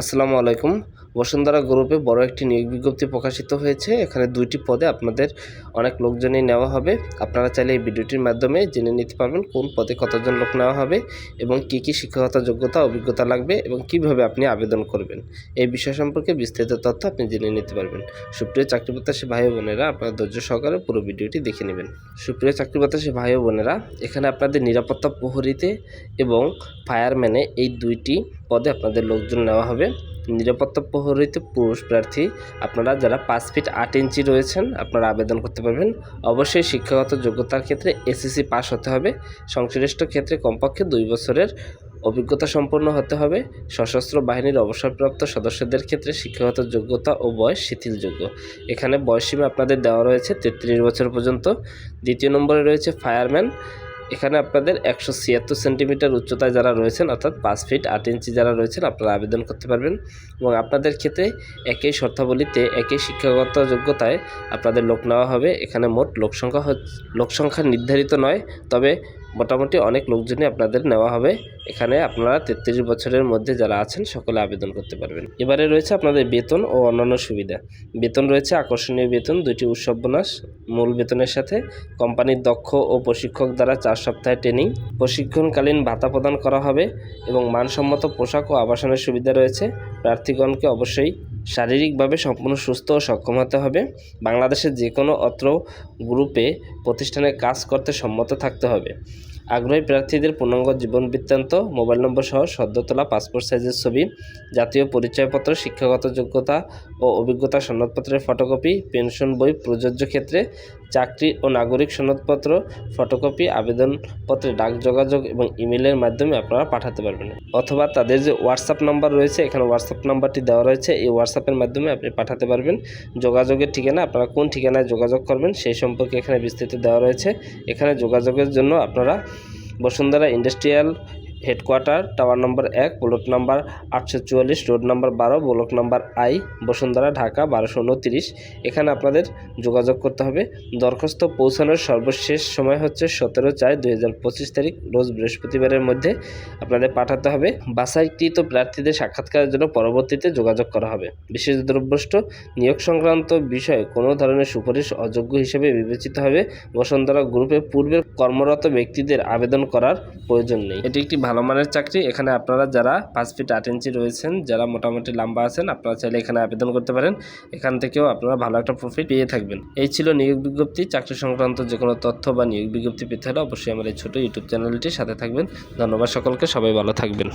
আসসালামু আলাইকুম। বসুন্ধরা গ্রুপে বড় একটি নিয়োগ বিজ্ঞপ্তি প্রকাশিত হয়েছে। এখানে দুইটি পদে আপনাদের অনেক লোকজনই নেওয়া হবে। আপনারা চাইলে এই ভিডিওটির মাধ্যমে জেনে নিতে পারবেন কোন পদে কতজন লোক নেওয়া হবে এবং কি কি শিক্ষাগত যোগ্যতা, অভিজ্ঞতা লাগবে এবং কীভাবে আপনি আবেদন করবেন। এই বিষয় সম্পর্কে বিস্তারিত তথ্য আপনি জেনে নিতে পারবেন। সুপ্রিয় চাকরি প্রত্যাশী ভাই বোনেরা, আপনারা ধৈর্য সহকারে পুরো ভিডিওটি দেখে নেবেন। সুপ্রিয় চাকরি প্রত্যাশী ভাই বোনেরা, এখানে আপনাদের নিরাপত্তা প্রহরীতে এবং ফায়ারম্যানে এই দুইটি পদে আপনাদের লোকজন নেওয়া হবে। নিরাপত্তা প্রহরিত পুরুষ প্রার্থী, আপনারা যারা পাঁচ ফিট আট ইঞ্চি রয়েছেন, আপনারা আবেদন করতে পারবেন। অবশ্যই শিক্ষাগত যোগ্যতার ক্ষেত্রে এসএসসি পাস হতে হবে। সংশ্লিষ্ট ক্ষেত্রে কমপক্ষে দুই বছরের অভিজ্ঞতা সম্পন্ন হতে হবে। সশস্ত্র বাহিনীর অবসরপ্রাপ্ত সদস্যদের ক্ষেত্রে শিক্ষাগত যোগ্যতা ও বয়স শিথিলযোগ্য। এখানে বয়সসীমা আপনাদের দেওয়া রয়েছে তেত্রিশ বছর পর্যন্ত। দ্বিতীয় নম্বরে রয়েছে ফায়ারম্যান। এখানে আপনাদের একশো ছিয়াত্তর সেন্টিমিটার উচ্চতায় যারা রয়েছেন, অর্থাৎ পাঁচ ফিট আট ইঞ্চি যারা রয়েছেন, আপনারা আবেদন করতে পারবেন। এবং আপনাদের ক্ষেত্রে একই শর্তাবলীতে একই শিক্ষাগত যোগ্যতায় আপনাদের লোক নেওয়া হবে। এখানে মোট লোকসংখ্যা সংখ্যা লোক সংখ্যা নির্ধারিত নয়, তবে মোটামুটি অনেক লোকজনই আপনাদের নেওয়া হবে। এখানে আপনারা তেত্রিশ বছরের মধ্যে যারা আছেন, সকলে আবেদন করতে পারবেন। এবারে রয়েছে আপনাদের বেতন ও অন্যান্য সুবিধা। বেতন রয়েছে আকর্ষণীয় বেতন দুটি উৎসব বোনাস মূল বেতনের সাথে কোম্পানির দক্ষ ও প্রশিক্ষক দ্বারা চার সপ্তাহে ট্রেনিং। প্রশিক্ষণকালীন ভাতা প্রদান করা হবে এবং মানসম্মত পোশাক ও আবাসনের সুবিধা রয়েছে। প্রার্থীগণকে অবশ্যই শারীরিকভাবে সম্পূর্ণ সুস্থ ও সক্ষম হতে হবে। বাংলাদেশের যে কোনো অত্র গ্রুপে প্রতিষ্ঠানে কাজ করতে সম্মত থাকতে হবে। আগ্রহী প্রার্থীদের পূর্ণাঙ্গ জীবন বৃত্তান্ত, মোবাইল নম্বর সহ সদ্য তোলা পাসপোর্ট সাইজের ছবি, জাতীয় পরিচয়পত্র, শিক্ষাগত যোগ্যতা ও অভিজ্ঞতা সনদপত্রের ফটোকপি, পেনশন বই, প্রযোজ্য ক্ষেত্রে চাকরি ও নাগরিক সনদপত্র, ফটোকপি, আবেদনপত্রে ডাক যোগাযোগ এবং ইমেলের মাধ্যমে আপনারা পাঠাতে পারবেন। অথবা তাদের যে হোয়াটসঅ্যাপ নাম্বার রয়েছে, এখানে হোয়াটসঅ্যাপ নাম্বারটি দেওয়া রয়েছে। এই হোয়াটসঅ্যাপের মাধ্যমে আপনি পাঠাতে পারবেন। যোগাযোগের ঠিকানা, আপনারা কোন ঠিকানায় যোগাযোগ করবেন সেই সম্পর্কে এখানে বিস্তৃত দেওয়া রয়েছে। এখানে যোগাযোগের জন্য আপনারা Bashundhara industrial headquarter, tower number এক ব্লক নাম্বার আটশো চুয়াল্লিশ, রোড নাম্বার বারো block number I, Bashundhara, Dhaka, বারোশো উনতিরিশ। এখানে আপনাদের যোগাযোগ করতে হবে। দরখাস্ত পৌঁছানোর সর্বশেষ সময় হচ্ছে সতেরো চার দুই তারিখ, রোজ বৃহস্পতিবারের মধ্যে আপনাদের পাঠাতে হবে। বাছাইকৃত প্রার্থীদের সাক্ষাৎকারের জন্য পরবর্তীতে যোগাযোগ করা হবে। বিশেষ দ্রব্যষ্ট নিয়োগ সংক্রান্ত বিষয়ে কোনো ধরনের সুপারিশ অযোগ্য হিসেবে বিবেচিত হবে। বসুন্ধরা গ্রুপে পূর্বের কর্মরত ব্যক্তিদের আবেদন করার প্রয়োজন নেই। এটি একটি ভালো মানের চাকরি, এখানে আপনারা যারা পাঁচ ফিট আট ইঞ্চি রয়েছেন, যারা মোটামুটি লম্বা আছেন, আপনারা চাইলে এখানে আবেদন করতে পারেন। এখান থেকেও আপনারা ভালো একটা প্রফিট পেয়ে থাকবেন। এই ছিল নিয়োগ বিজ্ঞপ্তি। চাকরি সংক্রান্ত যে কোনো তথ্য বা নিয়োগ বিজ্ঞপ্তি পেতে হলে অবশ্যই আমার এই ছোটো ইউটিউব চ্যানেলটির সাথে থাকবেন। ধন্যবাদ সকলকে, সবাই ভালো থাকবেন।